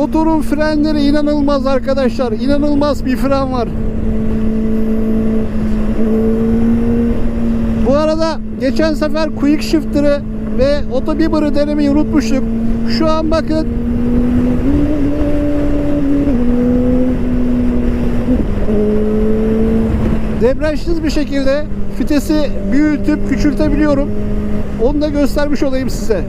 motorun frenleri inanılmaz arkadaşlar. İnanılmaz bir fren var. Bu arada geçen sefer quick shifter'ı ve otobibber'ı denemeyi unutmuştuk. Şu an bakın debriyajsız bir şekilde fitesi büyütüp küçültebiliyorum. Onu da göstermiş olayım size.